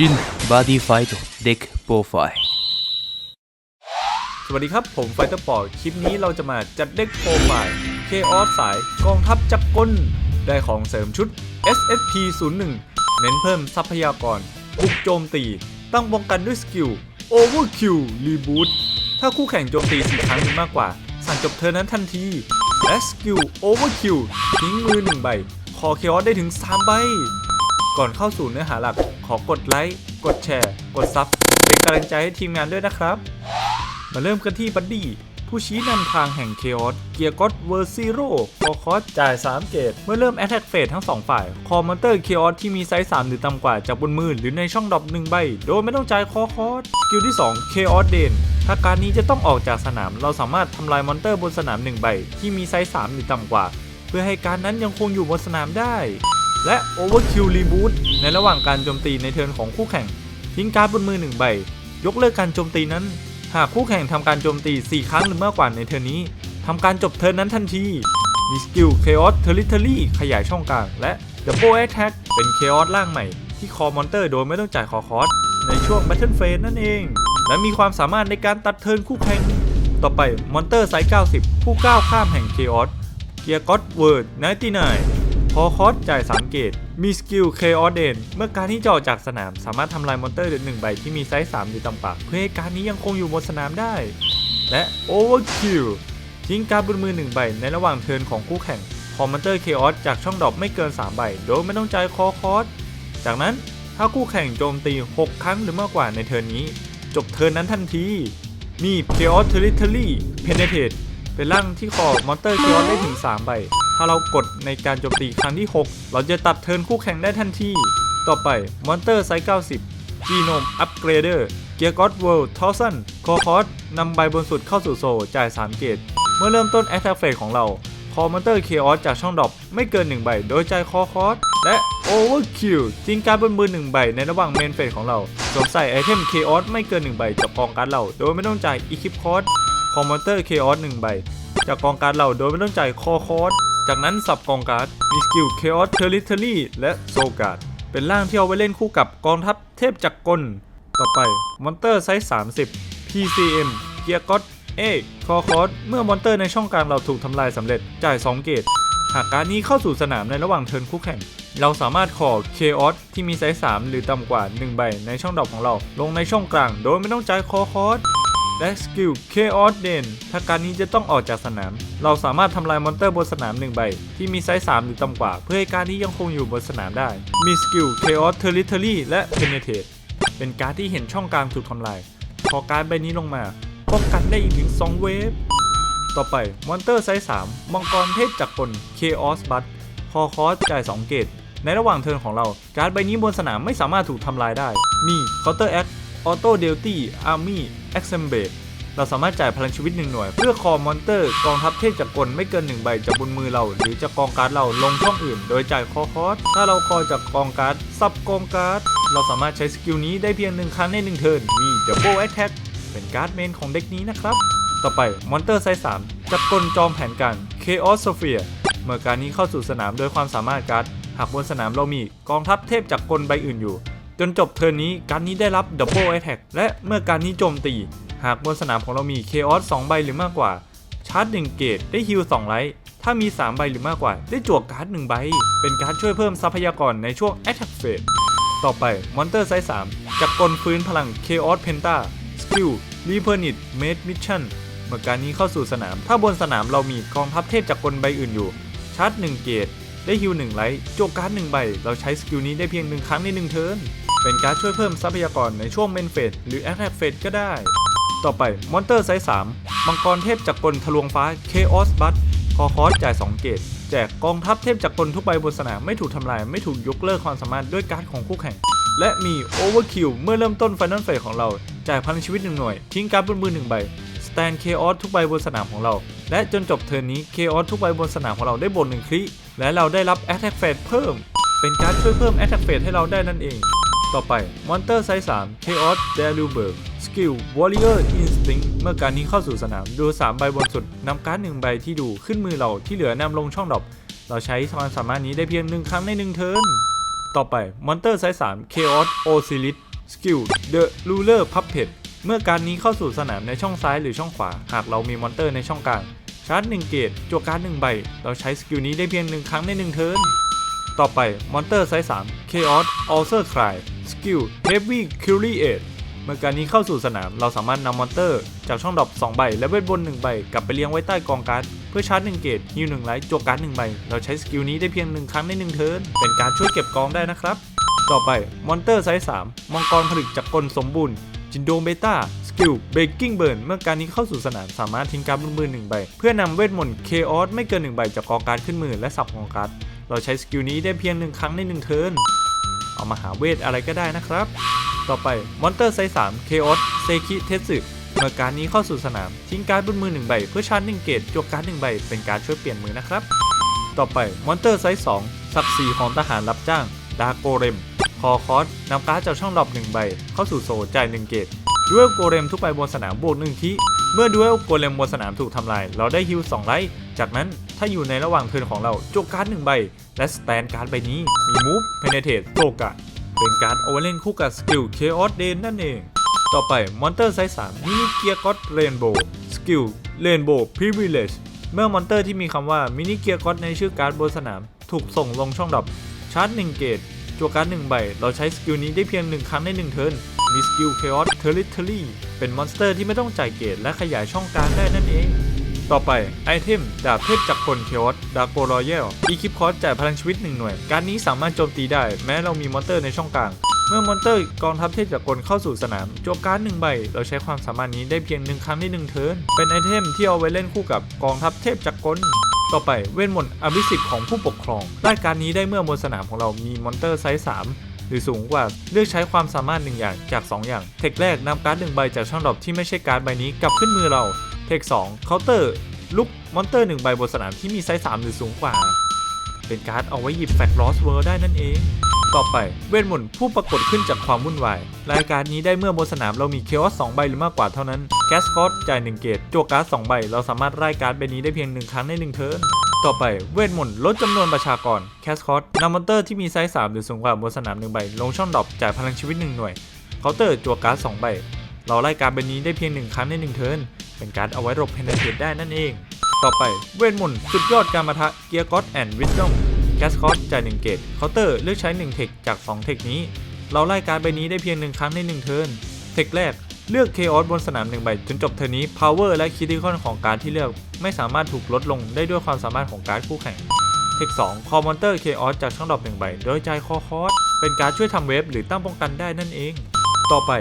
ชินบอดี้ไฟต์เด็กโปรไฟล์สวัสดีครับ ผมไฟเตอร์ปอคลิปนี้เราจะมาจัดเด็กโปรไฟล์เคออสสายกองทัพจักรกลได้ของเสริมชุด SSP 01เน้นเพิ่มทรัพยากร บุกโจมตี ตั้งป้องกันด้วยสกิล Overkill Reboot ถ้าคู่แข่งโจมตี4ครั้งหรือมากกว่า สั่งจบเธอนั้นทันที และสกิล Overkill ทิ้งมือ1ใบ คอเคออสได้ถึง 3 ใบ ก่อนเข้าสู่เนื้อหาหลัก ขอกดไลค์ กดแชร์ กดซับ เป็นกำลังใจให้ทีมงานด้วยนะครับ มาเริ่มกันที่บัดดี้ผู้ชี้นำทางแห่งเคออสเกียร์ก็อตเวอร์ซิโร่คอคอสจ่าย 3 เกต เมื่อเริ่มแอตแทกเฟสทั้ง 2 ฝ่าย คอมมอนเตอร์เคออสที่มีไซส์ 3 หรือต่ำกว่าจากบนมือหรือในช่องดรอป1ใบ โดยไม่ต้องจ่ายคอคอสสกิลที่ 2 เคออสเดนถ้าการนี้จะต้องออกจากสนาม เราสามารถทำลายมอนเตอร์บนสนาม 1 ใบ ที่มีไซส์ 3 หรือต่ำกว่า เพื่อให้การนั้นยังคงอยู่บนสนามได้ และ Overkill Reboot ในระหว่างการโจมตีในเทิร์นของคู่แข่ง ทิ้งการ์ดบนมือ 1 ใบ ยกเลิกการโจมตีนั้น หากคู่แข่งทำการโจมตี 4 ครั้งหรือมากกว่าในเทิร์นนี้ทำการจบเทิร์นนั้นทันที มีสกิล Chaos Territory ขยายช่องกลางและ Double Attack เป็น Chaos ร่างใหม่ ที่คอมอนเตอร์โดยไม่ต้องจ่ายคอคอสในช่วง Battle Phase นั่นเอง และมีความสามารถในการตัดเทิร์นคู่แข่งต่อไปมอนเตอร์ไซส์90 ผู้ก้าวข้ามแห่ง Chaos เกียร์ก็อดเวิร์ด99 พอคอสจ่าย3เกตมีสกิลเคออเดนเมื่อการที่จะออกจากสนามสามารถทำลายมอนเตอร์เดือหนึ่งใบที่มีไซส์3หรือต่ำกว่าเพื่อให้การนี้ยังคงอยู่บนสนามได้ และ Overkill ทิ้งการบนมือ1ใบในระหว่างเทิร์นของคู่แข่งคอมมอนเตอร์เคออสจากช่องดรอปไม่เกิน 3 ใบ โดยไม่ต้องจ่ายคอคอสจากนั้นถ้าคู่แข่งโจมตี 6 ครั้งหรือมากกว่าในเทิร์นนี้ จบเทิร์นนั้นทันที มี Chaos Territory Penetrate เป็นร่างที่คอมอนเตอร์เคออสได้ถึง 3 ใบ ถ้าเรากดในการโจมตีครั้งที่ 6 เราจะตัดเทิร์นคู่แข่งได้ทันที ต่อไปมอนเตอร์ไซส์90 Genome Upgrader เกียร์ก็อดเวิลด์ทอสันคอคอสนำใบบนสุดเข้าสู่โซจ่าย 3 เกต เมื่อเริ่มต้นแอ t แทกเฟสของเรา คอมมอนเตอร์เคออสจากช่องดรอปไม่เกิน 1 ใบ โดยจ่ายคอคอสและ Overkill ทิ้งการบนมือ 1 ใบในระหว่างเมนเฟสของเราสวมใส่ไอเทมเคออสไม่เกิน 1 ใบจากกองการดเรา โดยไม่ต้องจ่ายอีคิปคอส คอมมอนเตอร์เคออส1ใบ จากกองการดเราโดยไม่ต้องจ่ายคอคอสจากนั้นสับกองการ์ดมีสกิล Chaos Territory และโซการ์ดเป็นร่างที่เอาไว้เล่นคู่กับกองทัพเทพจักรกล ต่อไปมอนเตอร์ไซส์ 30 PCM เกียร์ก็อดเอกคอคอสเมื่อมอนเตอร์ในช่องกลางเราถูกทำลายสำเร็จจ่าย 2 เกตหากการนี้เข้าสู่สนามในระหว่างเทิร์นคู่แข่ง เราสามารถขอ Chaos ที่มีไซส์ 3 หรือต่ำกว่า 1 ใบในช่องดอกของเรา ลงในช่องกลาง โดยไม่ต้องจ่ายคอคอส และสกิล Chaos Den ถ้าการนี้จะต้องออกจากสนาม เราสามารถทำลายมอนเตอร์บนสนาม1ใบ ที่มีไซส์ 3 หรือต่ำกว่า เพื่อให้การนี้ยังคงอยู่บนสนามได้ มีสกิล Chaos Territory และ Penetrate เป็นการที่เห็นช่องกลางถูกทำลาย พอการใบนี้ลงมาป้องกันได้อีกถึง 2 เวฟ ต่อไปมอนเตอร์ไซส์ 3 มังกรเทพจักรกล Chaos b u t คอคอสจ่าย 2 เกตในระหว่างเทิร์นของเรา การดใบนี้บนสนามไม่สามารถถูกทำลายได้ มี Counter Act Auto d e l t y Army a c c e m b a t e เราสามารถจ่ายพลังชีวิตหนึ่งหน่วย เพื่อคอมอนเตอร์กองทัพเทพจักรกลไม่เกินหนึ่งใบจากบนมือเรา หรือจากกองการ์ดเราลงช่องอื่น โดยจ่ายคอคอสถ้าเราคอจากกองการ์ดซับกองการ์ดเราสามารถใช้สกิลนี้ได้เพียงหนึ่งครั้งในหนึ่งเทิร์นมี Double Attack เป็นการ์ดเมนของเด็กนี้นะครับ ต่อไปมอนเตอร์ไซส์3จักรกลจอมแผนการ Chaos Sphere เมื่อการนี้เข้าสู่สนามโดยความสามารถการ์ดหากบนสนามเรามีกองทัพเทพจักรกลใบอื่นอยู่ จนจบเทิร์นนี้การนี้ได้รับ Double Attack และเมื่อการนี้โจมตี หากบนสนามของเรามี Chaos 2ใบหรือมากกว่า ชาร์จ1เกตได้ฮิล2ไลท์ถ้ามี 3 ใบหรือมากกว่า ได้จั่วการ์ด1ใบ เป็นการช่วยเพิ่มทรัพยากรในช่วง Attack Phase ต่อไปมอนเตอร์ไซส์3จักกลฟื้นพลัง Chaos Penta สกิล r e p e r n i t Made Mission เมื่อการนี้เข้าสู่สนาม ถ้าบนสนามเรามีกองทัพเทพจักกลใบอื่นอยู่ ชาร์จ 1 เกตได้ฮิล1ไลท์โจกการ์ด1ใบ เราใช้สกิลนี้ได้เพียง 1 ครั้งใน1เทิร์น เป็นการช่วยเพิ่มทรัพยากรในช่วงเมนเฟสหรือแอ t แทกเฟสก็ได้ ต่อไปมอนเตอร์ไซส์3มังกรเทพจักรกลทะลวงฟ้า Chaos b u t คอคอสจ่าย 2 เกตแจกกองทัพเทพจักรกลทุกใบบนสนามไม่ถูกทำลายไม่ถูกยกเลิกความสามารถด้วยการ์ดของคู่แข่ง และมี Overkill เมื่อเริ่มต้น Final Phase ของเราจ่ายพลังชีวิต1หน่วย ทิ้งการ์ดบนมือ1ใบ Stand Chaos ทุกใบบนสนามของเรา และจนจบเทิร์นนี้ Chaos ทุกใบบนสนามของเราได้บน1คลิและเราได้รับ Attack Phase เพิ่ม เป็นการช่วยเพิ่ม Attack Phase ให้เราได้นั่นเอง ต่อไปมอนเตอร์ไซส์3 Chaos d e l u b e r สกิล Warrior Instinct เมื่อการนี้เข้าสู่สนาม ดู 3 ใบบนสุดนำการ์ด1ใบที่ดูขึ้นมือเราที่เหลือนำลงช่องดรอปเราใช้ความสามารถนี้ได้เพียงหนึ่งครั้งในหนึ่งเทิร์นต่อไปมอนเตอร์ไซส์3 Chaos Osiris สกิล The Ruler Puppet เมื่อการนี้เข้าสู่สนามในช่องซ้ายหรือช่องขวา หากเรามีมอนเตอร์ในช่องกลางชาร์จ1เกตจั่วการ์ด1ใบ เราใช้สกิลนี้ได้เพียง1ครั้งใน1เทิร์นต่อไปมอนเตอร์ไซส์3 Chaos Ulcer Cry สกิล Heavy Curie Aid เมื่อการนี้เข้าสู่สนาม เราสามารถนำมอนเตอร์จากช่องดรอป2ใบ และเวทบน1ใบ กลับไปเลี้ยงไว้ใต้กองการ์ด เพื่อชาร์จ1เกตฮิว1ไลท์จั่วการ์ด1ใบ เราใช้สกิลนี้ได้เพียง 1 ครั้งใน1เทิร์น เป็นการช่วยเก็บกองได้นะครับ ต่อไปมอนเตอร์ไซส์3มังกรผลึกจากกลสมบูรณ์ จินโดเบต้าสกิลเบรกกิ้งเบิร์นเมื่อการนี้เข้าสู่สนามสามารถทิ้งการ์ดบนมือ1ใบ เพื่อนำเวทมนต์เคออสไม่เกิน1ใบจากกองการ์ดขึ้นมือและสับกองการ์ดเราใช้สกิลนี้ได้เพียง 1 ครั้งใน1เทิร์น เอามาหาเวทอะไรก็ได้นะครับ ต่อไปมอนเตอร์ไซส์3เคออสเซคิเทสึเมื่อการนี้เข้าสู่สนามทิ้งการ์ดบนมือ1ใบเพื่อชาร์จ1เกตจวกการ์ด1ใบเป็นการช่วยเปลี่ยนมือนะครับ ต่อไปมอนเตอร์ไซส์2ศักดิ์ศรีของทหารรับจ้างดาโกเรมคอคอสนำการ์ดจากช่องดรอป1ใบ เข้าสู่โซจ่าย1เกตดูเอลโกเรมทุกใบบนสนามบวก1ทีเมื่อดูเอลโกเรมบนสนามถูกทำลาย เราได้ฮิล2ไลท์ จากนั้นถ้าอยู่ในระหว่างเทิร์นของเราโจกการ์ด1ใบ และสแตนการ์ดใบนี้ มีมูฟเพเนเทตโตกะเป็นการ์ดเอาไว้เล่นคู่กับสกิลเคออสเดนนั่นเอง ต่อไปมอนเตอร์ไซส์3มินิเกียร์ก็อตเรนโบว์สกิลเรนโบว์พรีเวิเลจเมื่อมอนเตอร์ที่มีคำว่ามินิเกียร์ก็อตในชื่อการ์ดบนสนาม ถูกส่งลงช่องดรอปชาร์จ1เกตจวการ์ด1ใบ เราใช้สกิลนี้ได้เพียง1ครั้งใน1เทิร์น มีสกิลเคออสเทอริทอรี่เป็นมอนสเตอร์ที่ไม่ต้องจ่ายเกตและขยายช่องการ์ดได้นั่นเอง ต่อไปไอเทมดาบเทพจักรพลเคอสดาโกรอยัลอีคิปคอสจ่ายพลังชีวิต 1 หน่วย การนี้สามารถโจมตีได้ แม้เรามีมอนเตอร์ในช่องกลาง เมื่อมอนเตอร์กองทัพเทพจักรกลเข้าสู่สนามโจมการ์ดหนึ่งใบ เราใช้ความสามารถนี้ได้เพียงหนึ่งครั้งในหนึ่งเทิร์นเป็นไอเทมที่เอาไว้เล่นคู่กับกองทัพเทพจักรกลต่อไปเวทมนต์อภิสิทธิ์ของผู้ปกครองรายการนี้ได้เมื่อบนสนามของเรามีมอนเตอร์ไซส์3หรือสูงกว่าเลือกใช้ความสามารถหนึ่งอย่างจาก 2 อย่าง เทคแรกนำการ์ดหนึ่งใบจากช่องดรอปที่ไม่ใช่การ์ดใบนี้กลับขึ้นมือเรา เทค2เคาน์เตอร์ลุกมอนเตอร์หนึ่งใบบนสนามที่มีไซส์3หรือสูงกว่า เป็นการ์ดเอาไว้หยิบแฟกลอสเวิร์ได้นั่นเอง ต่อไปเวทมนต์ผู้ปรากฏขึ้นจากความวุ่นวาย รายการนี้ได้เมื่อบนสนามเรามีเคออส2ใบหรือมากกว่าเท่านั้นแคสคอสจ่าย1เกตจั่วการ์ด2ใบ เราสามารถไล่การ์ดใบนี้ได้เพียง1ครั้งใน1เทิร์นต่อไปเวทมนต์ลดจำนวนประชากรแคสคอสนำมอนเตอร์ที่มีไซส์3หรือสูงกว่าบนสนาม1ใบ ลงช่องดรอปจ่ายพลังชีวิต1หน่วยเคาน์เตอร์จั่วการ์ด2ใบ เราไล่การ์ดใบนี้ได้เพียง1ครั้งใน1เทิร์น เป็นการ์ดเอาไว้หลบเพนเทตได้นั่นเอง ต่อไปเวทมนต์สุดยอดการมาทะเกียร์ก็อตแอนด์วิส d อมแคสคอสจ่าย1เกตเคาน์เตอร์เลือกใช้ 1 เทคจาก 2 เทคนี้ เราไล่การ์ดใบนี้ได้เพียง 1 ครั้งใน 1 เทิร์นเทคแรกเลือกเคออสบนสนาม1ใบจนจบเทิร์นนี้ Power และคิติคอนของการที่เลือก ไม่สามารถถูกลดลงได้ด้วยความสามารถของการดคู่แข่ง เทค 2 คอมมอนเตอร์เคออสจากช่องดรอป1ใบ โดยจ่ายคอคอสเป็นการดช่วยทำเวฟหรือตั้งป้องกันได้นั่นเอง ต่อไป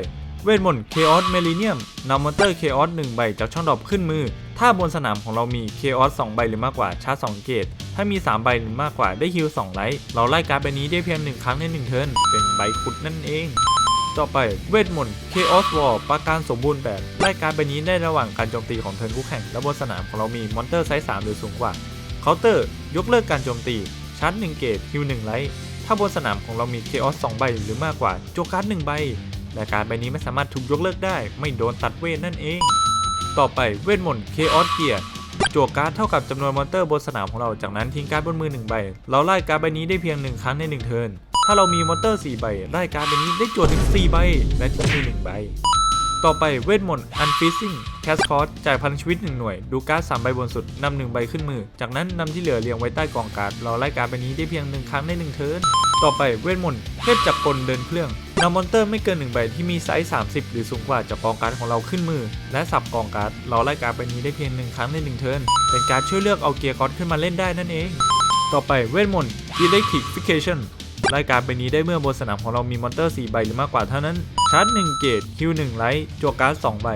เวทมนต์ Chaos m e l i n i u m นำมอนเตอร์ Chaos 1 ใบจากช่องดรอปขึ้นมือ ถ้าบนสนามของเรามี Chaos 2 ใบหรือมากกว่าชาร์จ 2 เกต ถ้ามี 3 ใบหรือมากกว่าได้ฮิล2ไลท์ เราไล่การ์ดใบนี้ได้เพียง 1 ครั้งใน 1 เทิร์น เป็นใบขุดนั่นเอง ต่อไปเวทมนต์ Chaos War ประการสมบูรณ์แบบ ไล่การ์ดใบนี้ได้ระหว่างการโจมตีของเทิร์นคู่แข่ง และบนสนามของเรามีมอนเตอร์ไซส์3หรือสูงกว่า เคาน์เตอร์ ยกเลิกการโจมตี ชาร์จ 1 เกตฮิล1ไลท์ ถ้าบนสนามของเรามี Chaos 2 ใบหรือมากกว่าโจการ์ด1ใบ และการใบนี้ไม่สามารถถูกยกเลิกได้ ไม่โดนตัดเวทนั่นเอง ต่อไปเวทมนต์ Chaos Gear จั่วการ์ดเท่ากับจำนวนมอนเตอร์บนสนามของเรา จากนั้นทิ้งการ์ดบนมือ 1 ใบ เราไล่การ์ดใบนี้ได้เพียง 1 ครั้งใน 1 เทิร์น ถ้าเรามีมอนเตอร์ 4 ใบไล่การ์ดใบนี้ได้จั่วถึง 4 ใบ และทิ้งมือ1ใบ ต่อไปเวทมนต์ Unfreezing Cast Cost จ่ายพลังชีวิต 1 หน่วย ดูการ์ด3ใบบนสุดนำ1ใบขึ้นมือ จากนั้นนำที่เหลือเรียงไว้ใต้กองการ์ด เราไล่การ์ดใบนี้ได้เพียง 1 ครั้งใน 1 เทิร์น ต่อไปเวทมนต์เทพจักรกลเดินเครื่อง นำมอนเตอร์ไม่เกิน1ใบที่มีไซส์ 30 หรือสูงกว่าจากกองการ์ดของเราขึ้นมือ และสับกองการ์ดเราไล่การ์ดใบนี้ได้เพียง1ครั้งใน1เทิร์นเป็นการช่วยเลือกเอาเกียร์ก๊อตขึ้นมาเล่นได้นั่นเอง ต่อไปเวทมนต์ Electrification รายการใบนี้ได้เมื่อบนสนามของเรามีมอนเตอร์ 4 ใบหรือมากกว่าเท่านั้น ชาร์จ 1 เกตคิว1ไลท์จั่วการ์ด2ใบ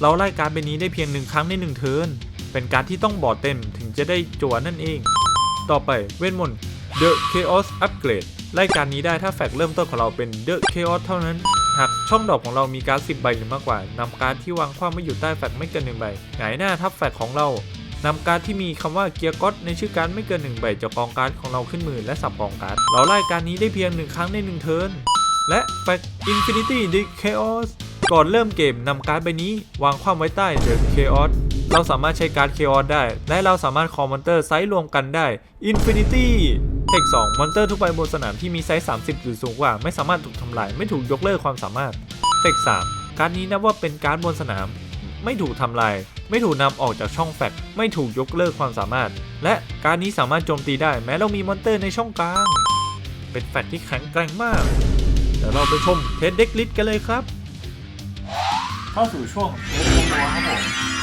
เราไล่การ์ดใบนี้ได้เพียง 1 ครั้งใน 1 เทิร์น เป็นการดที่ต้องบอดเต็มถึงจะได้จั่วนั่นเอง ต่อไปเวทมนต์ The Chaos Upgrade รายการนี้ได้ถ้าแฟกเริ่มต้นของเราเป็น The Chaos เท่านั้น หากช่องดอกของเรามีการ์ด10ใบหรือมากกว่านำการ์ดที่วางคว่ำไม่อยู่ใต้แฟกไม่เกิน1ใบหงายหน้าทับแฟกของเรานำการ์ดที่มีคำว่าเกียร์ก็อตในชื่อการ์ดไม่เกิน1ใบจากกองการ์ดของเราขึ้นมือและสับกองการ์ดเราไล่การนี้ได้เพียง1ครั้งใน1เทิร์นและแฟก Infinity The Chaos ก่อนเริ่มเกมนำการ์ดใบนี้ วางคว่ำไว้ใต้ The Chaos เราสามารถใช้การ์ด Chaos ได้ และเราสามารถคอมมอนเตอร์ไซส์รวมกันได้ Infinity ทค 2 มอนเตอร์ทุกใบบนสนามที่มีไซส์ 30 หรือสูงกว่า ไม่สามารถถูกทำลาย ไม่ถูกยกเลิกความสามารถ เทค 3 การนี้นับว่าเป็นการบนสนาม ไม่ถูกทำลาย ไม่ถูกนำออกจากช่องแฟตไม่ถูกยกเลิกความสามารถ และการนี้สามารถโจมตีได้ แม้เรามีมอนเตอร์ในช่องกลาง เป็นแฟตที่แข็งแกร่งมากเดี๋ยวเราไปชมเทสเด็กลิสกันเลยครับ เข้าสู่ช่วงเทสตัวครับผม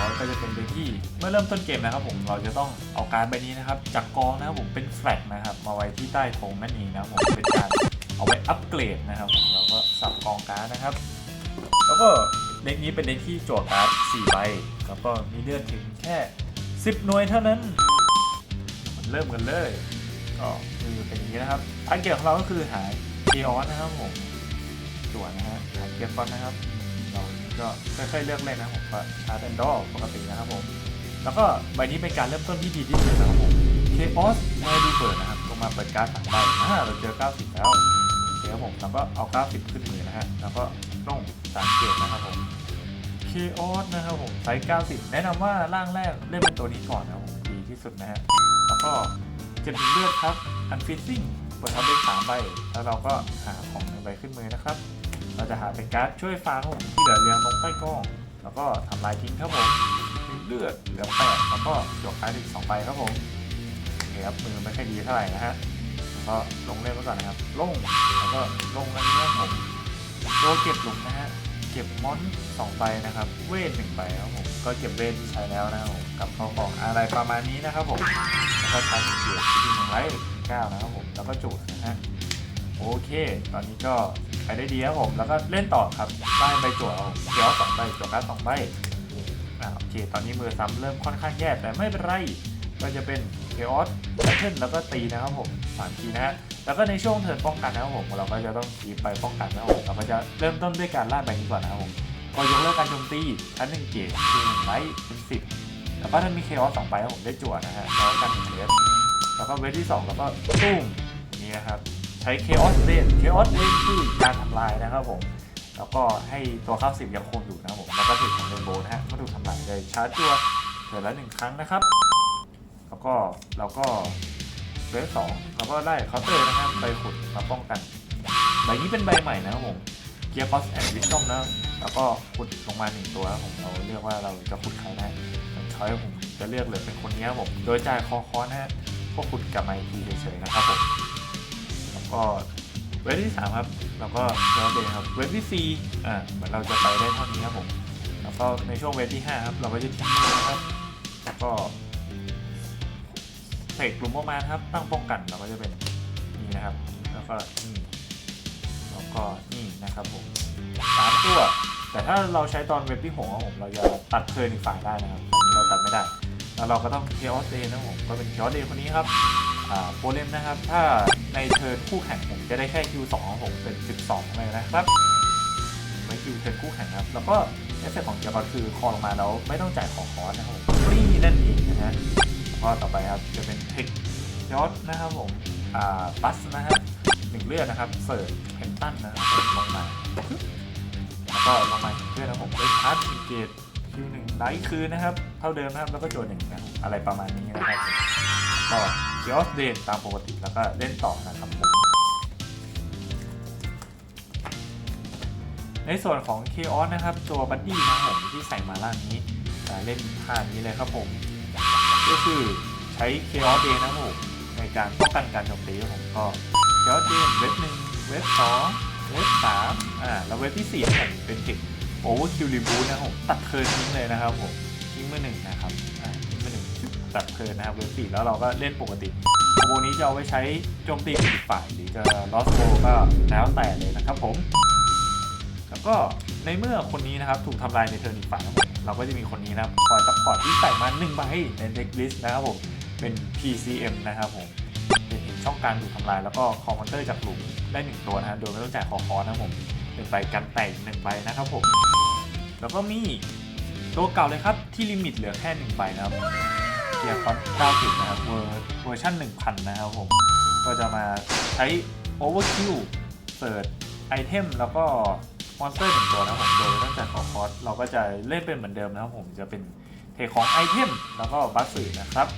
เดี๋ยวก็จะเป็นเด็กที่เมื่อเริ่มต้นเกมนะครับผมเราจะต้องเอาการดใบนี้นะครับ จากกองนะครับผมเป็นแฟลกนะครับ มาไว้ที่ใต้ธงนั่นเองนะครับผมเป็นการเอาไว้อัปเกรดนะครับผมเราก็สับกองการดนะครับ แล้วก็เด็กนี้เป็นเด็กที่จั่วการ์ด4ใบแล้วก็มีเลือดถึงแค่ 10 หน่วยเท่านั้นมันเริ่มกันเลยก็คือเป็นอย่างนี้นะครับทาเก็ตของเราก็คือหายเกียร์ออนนะครับผมจั่วนะฮะหายเกียร์ฟอนนะครับ ก็ค่อยๆเลือกเล่นนะครับผมก็ชาร์ดแอนดอปกตินะครับผม แล้วก็ใบนี้เป็นการเริ่มต้นที่ดีที่สุดนะครับผม Chaos มาดูเปิดนะครับลงมาเปิดการ์ดสามใบอ่าเราเจอ 90 แล้วโอเคครับผมเราก็เอา 90 ขึ้นมือนะฮะแล้วก็ลงสามเกตนะครับผม Chaos นะครับผมไซส์90 แนะนำว่าร่างแรกเล่นเป็นตัวนี้ก่อนนะครับผมดีที่สุดนะฮะแล้วก็เจ็บเลือดครับ Unfitting เปิดทับได้สามใบแล้วเราก็หาของหนึ่งใบขึ้นมือนะครับ เราจะหาเป็นการ์ดช่วยฟ้าครับผมที่เหลือเรียงลงใต้กล้อง แล้วก็ทำลายทิ้งครับผมเลือดเหลือแปดแล้วก็จบการ์ดอีกสองใบครับผมเครับมือไม่ค่อยดีเท่าไหร่นะฮะแล้วก็ลงเล่นไว้ก่อนนะครับลงแล้วก็ลงอันนี้ครับผมตัวเก็บหลุมนะฮะเก็บมอนสองใบนะครับ เวทหนึ่งใบครับผมก็เก็บเวทที่ใช้แล้วนะครับผมกับข้าวของอะไรประมาณนี้นะครับผมแล้วก็ใช้เกียร์ที่หนึ่งไว้เก้านะครับผมแล้วก็จุดนะฮะ โอเค ตอนนี้ก็ไปได้ดีครับผม แล้วก็เล่นต่อครับไล่ใบจั่วเอาเดี๋ยวสองใบจั่วการ์ดสองใบอ่าโอเค ตอนนี้มือซ้ำเริ่มค่อนข้างแย่แต่ไม่เป็นไร ก็จะเป็นเ a ออสแพทเทิร์นแล้วก็ตีนะครับผมสามทีนะฮะ แล้วก็ในช่วงเทิร์นป้องกันนะครับผม เราก็จะต้องคีไปป้องกันนะครับผมเราก็จะเริ่มต้นด้วยการล่าใบนี้ก่อนนะครับผมก็ยกเลิกการโจมตีชั้นหนึ่งเกตคือหนึ่งไลท์เป็นสิบแล้วก็ถ้ามีเคออสสองใบผมได้จั่วนะฮะแล้วกันหนึ่งเลสแล้วก็เวทที่สองแล้วก็ตุ้มนี้นะครับ ใช้ Chaos r a n Chaos r a n คือการทำลายนะครับผม แล้วก็ให้ตัวข้าวสิบยังคงอยู่นะครับผม แล้วก็ถึงของเรนโบว์นะฮะเมื่อถูกทำลายเลยชาร์จตัวเถิดละหนึ่งครั้งนะครับ แล้วก็เราก็เวฟสองเราก็ได้เคาน์เตอร์นะครับไปขุดมาป้องกัน ใบนี้เป็นใบใหม่นะครับผมเกียร์คอสแอนด์วิสตอมนะแล้วก็ขุดลงมาหนึ่งตัวผมเราเลือกว่าเราจะขุดใครได้ช้อยผมจะเลือกเลยเป็นคนนี้ครับผม โดยจ่ายคอคอนะฮะพวกขุดกลับมาอีกทีเฉยๆนะครับผม ก็เวทที่3ครับเราก็เจอเบนครับเวทที่ 4 อ่าเหมือนเราจะไปได้เท่านี้ครับผมแล้วก็ในช่วงเวทที่ 5 ครับ เราก็จะทิ้งนะครับแล้วก็เสกกลุ่มประมาณครับตั้งป้องกันเราก็จะเป็นนี่นะครับ แล้วก็นี่แล้วก็นี่นะครับผมสามตัว แต่ถ้าเราใช้ตอนเวทที่หกครับผมเราจะตัดเทิร์นอีกฝ่ายได้นะครับอันนี้เราตัดไม่ได้ แล้วเราก็ต้องเคออสเดย์นะครับผมก็เป็นเคออสเดย์คนนี้ครับอ่าโปรเลมนะครับ ถ้า ในเทิร์นคู่แข่งผมจะได้แค่ Q2 ของผมเป็น 12เลยนะครับไม่คิวเทิร์นคู่แข่งครับ แล้วก็เอฟเฟกของเกียร์ก็คือคอลงมาแล้วไม่ต้องจ่ายของคอร์สนะครับฟรีนั่นเองนะฮะก็ต่อไปครับจะเป็นเทคยอดนะครับผมอ่าบัสนะฮะหนึ่งเลือดนะครับเสิร์ฟเพนตันนะครับลงมาแล้วก็ลงมาเพื่อนนะครับผมได้ชาร์จเกตคิวหนึ่งไลท์คืนนะครับ เท่าเดิมนะครับแล้วก็โจนหนึ่งนะครับอะไรประมาณนี้นะครับก็เคียอสเดนตามปกติแล้วก็เล่นต่อนะครับผมในส่วนของ k อ o s นะครับ ตัวบัดดี้นะผมที่ใส่มาล่างนี้จะเล่นท่านี้เลยครับผม ก็คือใช้ k อ o s เดนนะผมในการป้องกันการโจมตีครับผมก็ k อ o s เดนเว็บหนึ่งเว็บสองเว็บสามอ่าแล้วเว็บที่สี่ผมเป็นเทคโอเวอร์คิวรีบูนะผมตัดเทิร์นทิ้งเลยนะครับผมทิ้งเมื่อหนึ่งนะครับ อหนึ่งตัดเทินนะครับเว็บสี่แล้วเราก็เล่นปกติโบนี้จะเอาไว้ใช้โจมตีอีกฝ่ายหรือจะลอสโบก็แล้วแต่เลยนะครับผม แล้วก็ในเมื่อคนนี้นะครับถูกทำลายในเทิร์นอีกฝ่ายเราก็จะมีคนนี้นะครับคอยซัพพอร์ตที่ใส่มา1ใบในเด็กลิสต์นะครับผมเป็น PCM นะครับผมเป็นห็นช่องการถูกทำลายแล้วก็คอมมอนเตอร์จากหลุมได้1ตัวนะโดยไม่ต้องจ่ายคอคอนะครับผมเป็นใบกันแตกหนึ่งใบนะครับผม แล้วก็มีตัวเก่าเลยครับที่ลิมิตเหลือแค่1ใบนะครับ เกียร์คอน90 นะครับ เวอร์เวอร์ชัน1,000 นะครับผม ก็จะมาใช้ Overkill เสิร์ชไอเทมแล้วก็มอนสเตอร์หนึ่งตัวนะครับผมโดยตั้งแต่ขอคอร์สเราก็จะเล่นเป็นเหมือนเดิมนะครับผมจะเป็นเทคของไอเทมแล้วก็บัสสื่อนะครับ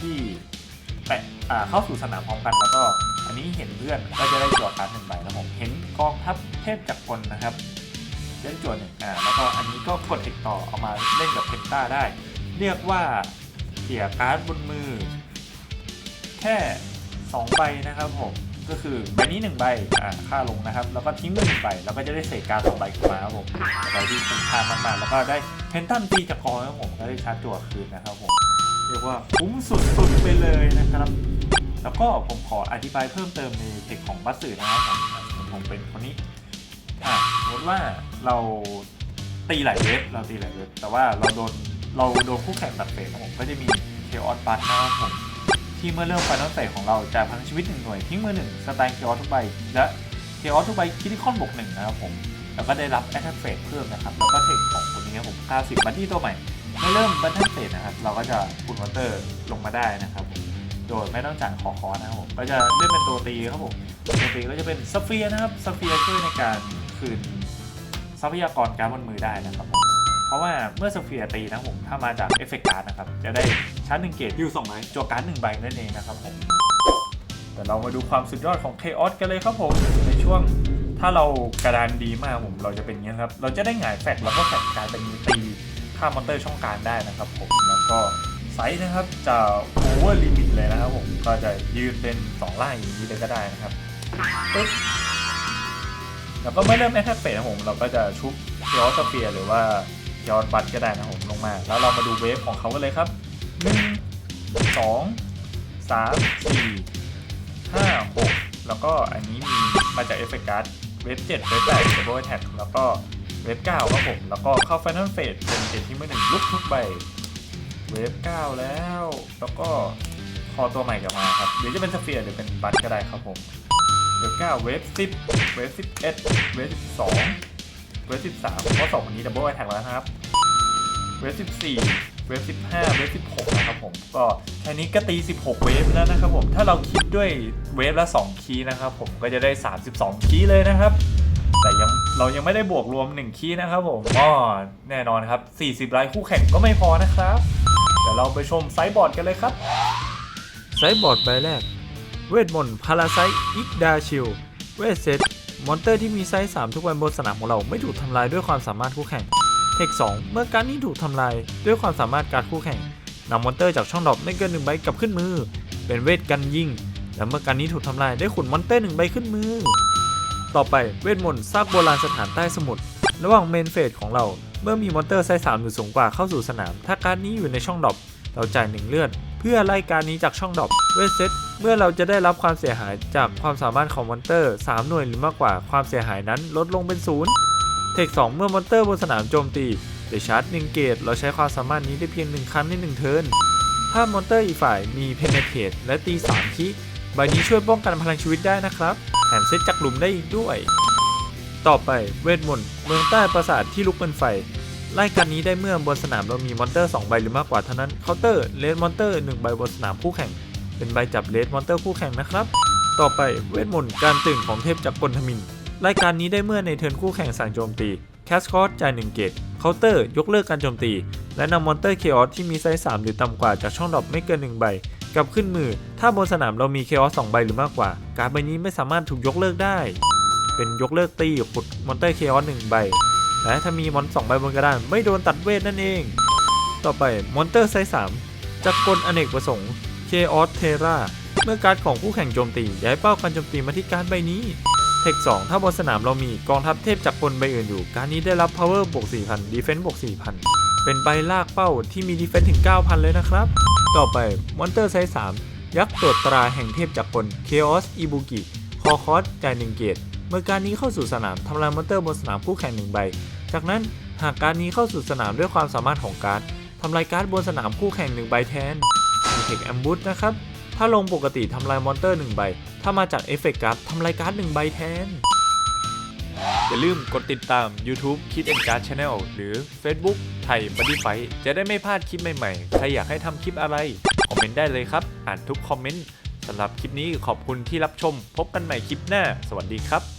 ที่แตะเข้าสู่สนามพร้อมกัน แล้วก็อันนี้เห็นเพื่อนก็จะได้จั่วการ์ดหนึ่งใบนะผมเห็นกองทัพเทพจักรกลนะครับเล่นจั่วหนึ่งอ่าแล้วก็อันนี้ก็กดเอกต่อเอามาเล่นกับเพนต้าได้ เรียกว่า สียการ์ดบนมือ แค่ 2 ใบนะครับผมก็คือใบนี้1ใบอ่าค่าลงนะครับ แล้วก็ทิ้งมือหนึ่งใบแล้วก็จะได้เศษการ์ดสองใบขึ้นมาครับผมใบที่คุ้มค่ามากๆแล้วก็ได้เพนตันตีจากคอครับผมก็ได้ชาร์จจั่วคืนนะครับผมเรียกว่าคุ้มสุดๆไปเลยนะครับ แล้วก็ผมขออธิบายเพิ่มเติมในเทคของบัสสื่อนะครับผมผมเป็นคนนี้อะสมมติว่าเราตีหลายเวฟเราตีหลายเวฟแต่ว่าเราโดน เราโดนคู่แข่งตัดเฟสผมก็จะมีเคออสบัสนะครับผมที่เมื่อเริ่มไฟนอลเฟสของเราจะพังชีวิตหนึ่งหน่วยทิ้งมือหนึ่งสไตล์เคออสทุกใบและเคออสทุกใบคิดที่คอนบวกหนึ่งนะครับผมแล้วก็ได้รับแอ t ท a c k เฟสเพิ่มนะครับแล้วก็เทคของคนนี้ครับผม90บัตตี้ตัวใหม่เมื่อเริ่มบัตเทิลเฟสนะครับเราก็จะคุณวอเตอร์ลงมาได้นะครับผมโดยไม่ต้องจ่ายคอคอนะครับผมก็จะเล่นเป็นตัวตีครับผมตัวตีก็จะเป็นสเฟียนะครับสเฟียช่วยในการคืนทรัพยากรการบนมือได้นะครับผม เพราะว่าเมื่อสเฟียตีนะครับผมถ้ามาจากเอฟเฟกต์การ์ดนะครับ จะได้ชาร์จหนึ่งเกตฮิวสองไหมจัวการ์ดหนึ่งใบนั่นเองนะครับผมแต่เรามาดูความสุดยอดของ Chaos กันเลยครับผมในช่วงถ้าเรากระดานดีมากผมเราจะเป็นอย่างนี้ครับ เราจะได้หงายแฟกแล้วก็แฟกกลายเป็นตีข้ามมอนเตอร์ช่องกลางได้นะครับผมแล้วก็ไซส์นะครับจะโอเวอร์ลิมิตเลยนะครับผมก็จะยืนเป็น 2 ล่างอย่างนี้เลยก็ได้นะครับปึ๊บแล้วก็เมื่อเริ่มแอคเฟสนะผมเราก็จะชุบเคียวสเฟียหรือว่า เคียวบัตก็ได้นะผมลงมา แล้วเรามาดูเวฟของเขากันเลยครับหนึ่งสองสามสี่ห้าหกแล้วก็อันนี้มีมาจากเอฟเฟกต์การ์ดเวฟเจ็ดเวฟแปดเวฟโบว์แท็กแล้วก็เวฟเก้าครับผม แล้วก็เข้าไฟนอลเฟสเป็นเจ็ดที่เมื่อหนึ่งลุกทุกใบเวฟเก้าแล้ว แล้วก็คอตัวใหม่กลับมาครับหรือจะเป็นสเฟียร์หรือเป็นบัตก็ได้ครับผมเวฟเก้าเวฟสิบเวฟสิบเอ็ดเวฟสิบสอง เวฟสิบสามเพราะสองคนนี้ดับเบิลแท็กแล้วนะครับ เวฟ14เวฟ15เวฟ16นะครับผม ก็แค่นี้ก็ตี16เวฟแล้วนะครับผม ถ้าเราคิดด้วยเวฟละ2คีย์นะครับผม ก็จะได้32คีย์เลยนะครับแต่ยังเรายังไม่ได้บวกรวม 1 คีย์นะครับผมอ๋อแน่นอนครับ 40รายคู่แข่งก็ไม่พอนะครับเดี๋ยวเราไปชมไซส์บอร์ดกันเลยครับ ไซส์บอร์ดใบแรก เวทมนต์พาราไซอิกดาชิล เวทเซต มอนเตอร์ที่มีไซส์ 3 ทุกวันบนสนามของเราไม่ถูกทำลายด้วยความสามารถคู่แข่งเทค 2 เมื่อการนี้ถูกทำลายด้วยความสามารถการคู่แข่งนำมอนเตอร์จากช่องดรอปไม่เกินหนึ่งใบกลับขึ้นมือ เป็นเวทกันยิงและเมื่อการนี้ถูกทำลายได้ขุนมอนเตอร์หนึ่งใบขึ้นมือ ต่อไปเวทมนต์ซากโบราณสถานใต้สมุทรระหว่างเมนเฟสของเราเมื่อมีมอนเตอร์ไซส์3หรือสูงกว่าเข้าสู่สนาม ถ้าการนี้อยู่ในช่องดรอปเราจ่ายหนึ่งเลือด เพื่อไล่การนี้จากช่องดรอปเวทเซตเมื่อเราจะได้รับความเสียหายจากความสามารถของมอนเตอร์ 3 หน่วยหรือมากกว่าความเสียหายนั้นลดลงเป็นศูนย์เทค2เมื่อมอนเตอร์บนสนามโจมตีเดชาร์จ1เกตเราใช้ความสามารถนี้ได้เพียง 1 ครั้งใน1เทิร์นถ้ามอนเตอร์อีกฝ่ายมีเพนเนเทตและตี3คิใบนี้ช่วยป้องกันพลังชีวิตได้นะครับ แถมเซตจากหลุมได้อีกด้วย ต่อไปเวทมนต์เมืองใต้ปราสาทที่ลุกเป็นไฟ ไล่การนี้ได้เมื่อบนสนามเรามีมอนเตอร์2ใบหรือมากกว่าเท่านั้นเคาน์เตอร์เลดมอนเตอร์1ใบบนสนามคู่แข่ง เป็นใบจับเลดมอนเตอร์คู่แข่งนะครับ ต่อไปเวทมนต์การตื่นของเทพจักรกลทมินรายการนี้ได้เมื่อในเทิร์นคู่แข่งสั่งโจมตีแคสคอร์จ่าย1เกตเคาน์เตอร์ยกเลิกการโจมตี และนำมอนเตอร์เคออสที่มีไซส์3หรือต่ำกว่าจากช่องดรอปไม่เกิน1ใบกลับขึ้นมือ ถ้าบนสนามเรามีเคออส2ใบหรือมากกว่า การดใบนี้ไม่สามารถถูกยกเลิกได้ เป็นยกเลิกตีขุดมอนเตอร์เคออส1ใบ และถ้ามีมอน2ใบบนกระดาน ไม่โดนตัดเวทนั่นเอง ต่อไปมอนเตอร์ไซส์3จักรกลอเนกประสงค์เคออสเทราเมื่อการของคู่แข่งโจมตีย้ายเป้าการโจมตีมาที่การใบนี้ เทค 2 ถ้าบนสนามเรามีกองทัพเทพจักรกลใบอื่นอยู่ การนี้ได้รับ power บวก4,000 defense บวก4,000 เป็นใบลากเป้าที่มี defense ถึง 9,000 เลยนะครับ ต่อไปมอนเตอร์ไซส์3ยักษ์ตรวจตราแห่งเทพจักรกล Chaos Ibuki คอคอสจ่าย1เกตเมื่อการนี้เข้าสู่สนามทำลายมอนเตอร์บนสนามคู่แข่งหนึ่งใบ จากนั้นหากการนี้เข้าสู่สนามด้วยความสามารถของการ์ดทำลายการ์ดบนสนามคู่แข่งหนึ่งใบแทนมีเทคแอมบูสนะครับ ถ้าลงปกติทำลายมอนเตอร์หนึ่งใบ ถ้ามาจากเอฟเฟกต์การ์ดทำลายการ์ดหนึ่งใบแทน อย่าลืมกดติดตาม YouTube Kid and Card Channel หรือ Facebook ไทย Buddy Fight จะได้ไม่พลาดคลิปใหม่ๆ ใครอยากให้ทำคลิปอะไร คอมเมนต์ได้เลยครับ อ่านทุกคอมเมนต์สำหรับคลิปนี้ขอบคุณที่รับชม พบกันใหม่คลิปหน้า สวัสดีครับ